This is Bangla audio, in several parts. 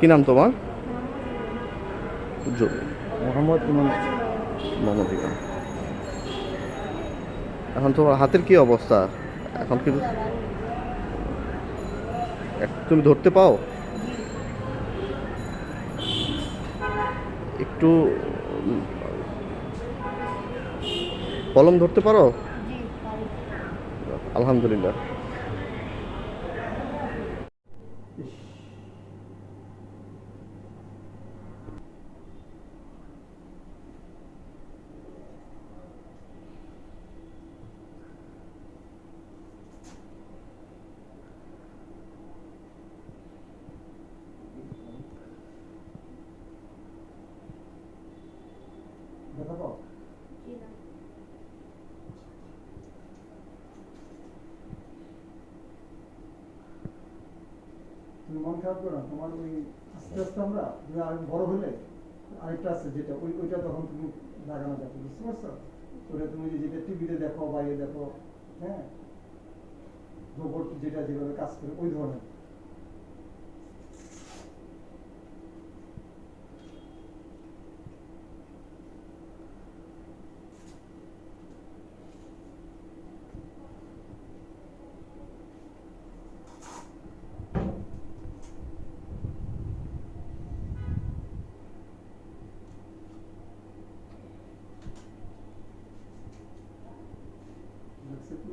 কি নাম তোমার? মোহাম্মদ এখন তোমার হাতের কি অবস্থা? এখন কি তুমি ধরতে পাও? একটু কলম ধরতে পারি? আলহামদুলিল্লাহ। তুমি মন খারাপ করো না, তোমার ওই আস্তে আস্তে আমরা তুমি আর বড় হলে আরেকটা আছে যেটা, ওই ওইটা তখন তুমি লাগানো যাবে, বুঝতে পারছ? ওটা তুমি যেটা টিভিতে দেখো বাইরে দেখো হ্যাঁ? রোবট যেটা যেভাবে কাজ করে, ওই ধরনের লাগছে কি?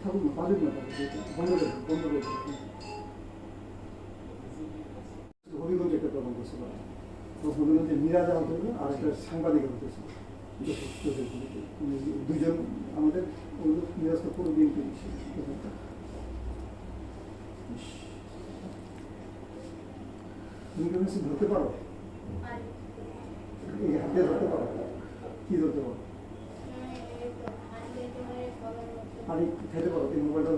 থাকুন না পাবেন না বন্ধ করে বন্ধ করে হবিগঞ্জে একটা তদন্ত ছিল হবিগঞ্জে মিরাজা হতে হলো আর একটা সাংবাদিক হতেছিল দুজন আমাদের মিরাজ তো পুরো বিএনপি তুমি ধরতে পারো পারি এই হাতে ধরতে পারো কি ধরতে পারো তো ধরে পানি খেতে পারো এই মোবাইলটা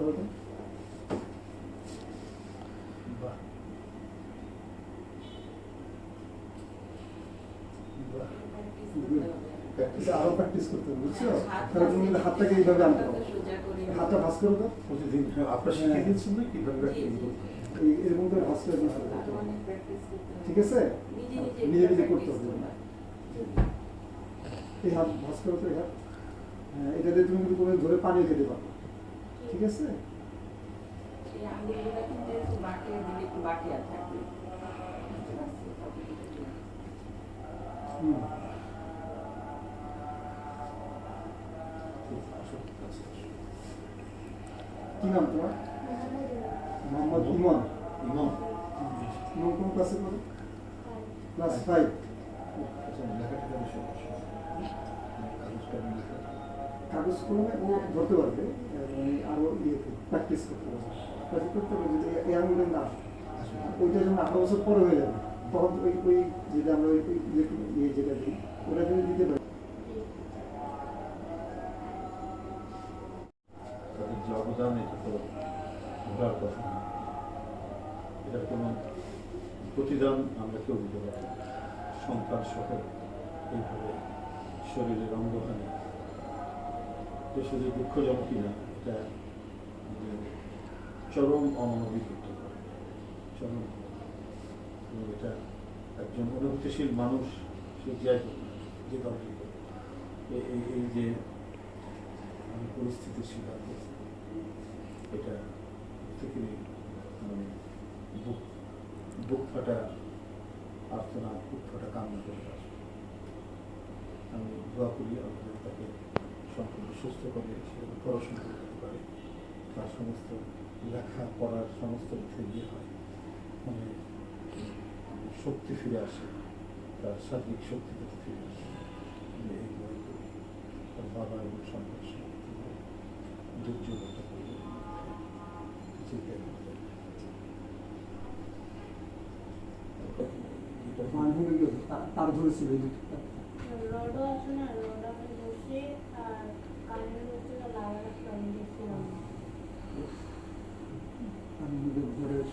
প্র্যাকটিস আরও প্র্যাকটিস করতে হবে বুঝছ? তাহলে তুমি হাতটাকে এইভাবে আনতে পারো। হাতটা ভাস করে দাও প্রতিদিন। আপনার শিখিয়ে দিচ্ছেন না কীভাবে practice করতে হয়? এরকম করে ভাস করে দিতে হবে। ঠিক আছে? নিজে নিজে করতে হবে। এই হাত ভাস করো তো এই হাত। হ্যাঁ, এটা দিয়ে তুমি কিন্তু কোনো ধরে পানি খেতে পারো। ঠিক। আছে। কি নাম তোমার? মোহাম্মদ ইমন। ইমাম ইমন। কোন ক্লাসে পড়ো? ক্লাস ফাইভ লেখাটা কাগজ কলমে ধরতে পারবে, এবং আরও ইয়ে প্র্যাকটিস করতে পারবে। প্র্যাকটিস করতে পারবে যদি আঙুলের না ওইটা যখন আঠারো বছর পরে হয়ে যাবে। তখন ওই ওই যেটা আমরা ওই ইয়ে- যেটা দিই ওটা দিতে পারি। অবদান, এটা কথা। কোনো প্রতিদান আমরা কেউ দিতে পারি। সন্তান সহ এইভাবে শরীরের অঙ্গহানি এটা শুধু দুঃখজনক কিনা এটা চরম অমানবিক হতে চরম এটা একজন অনুভূতিশীল মানুষ সে যাই যে কাউকে এই- যে শিকার হয়েছি এটা থেকে মানে বুক বুক ফাটা আর্তনা বুক ফাটা কান্না করে আমি দোয়া করি আমাদের তাকে সম্পূর্ণ সুস্থ করে সে যেন পড়াশোনা করতে পারে। তার সমস্ত লেখা পড়ার সমস্ত কিছু ইয়ে হয়। মানে শক্তি ফিরে আসে। তার শারীরিক শক্তি ফিরে আসে। আমি এই দোয়াই তার বাবা এবং সন্তান দুর্যোগতা করবে চিন্তা করবে। এটা মানে ভেঙে গিয়েছে তা- তার ধরেছিল। রডও আছে না রড আমি ধরছি আর কারেন্ট হচ্ছে লাগার একটা আমি দেখছিলাম আমি নিজের ঘরে শুয়ে কারেন্ট যায় বুঝতে পারি আর এখন হচ্ছে আপনাকে ধন্যবাদ জানাচ্ছি যে আমার পাশে থাকার জন্য তুমি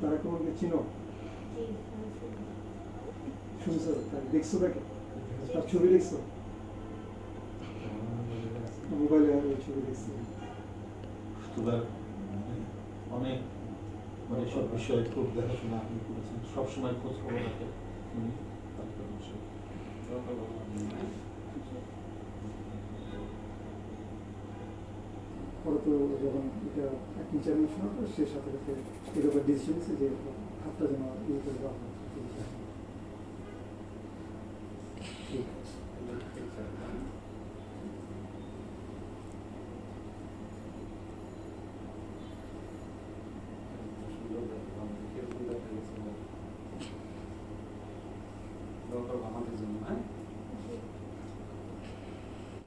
তারা তোমাকে চিনো। শুনছো দেখছ তাকে তার ছবি দেখছ মোবাইলে ছবি দেখছি অনেক মানে সব বিষয়ে খুব দেখাশোনা আপনি করেছেন। সবসময় খোঁজ খবর রাখে। উনি পরে যখন এটা একই শোনা তো সে সাথে সাথে এর ব্যাপারে ডিসিশন নিচ্ছে যে হাতটা ইয়ে করে ঠিক আছে।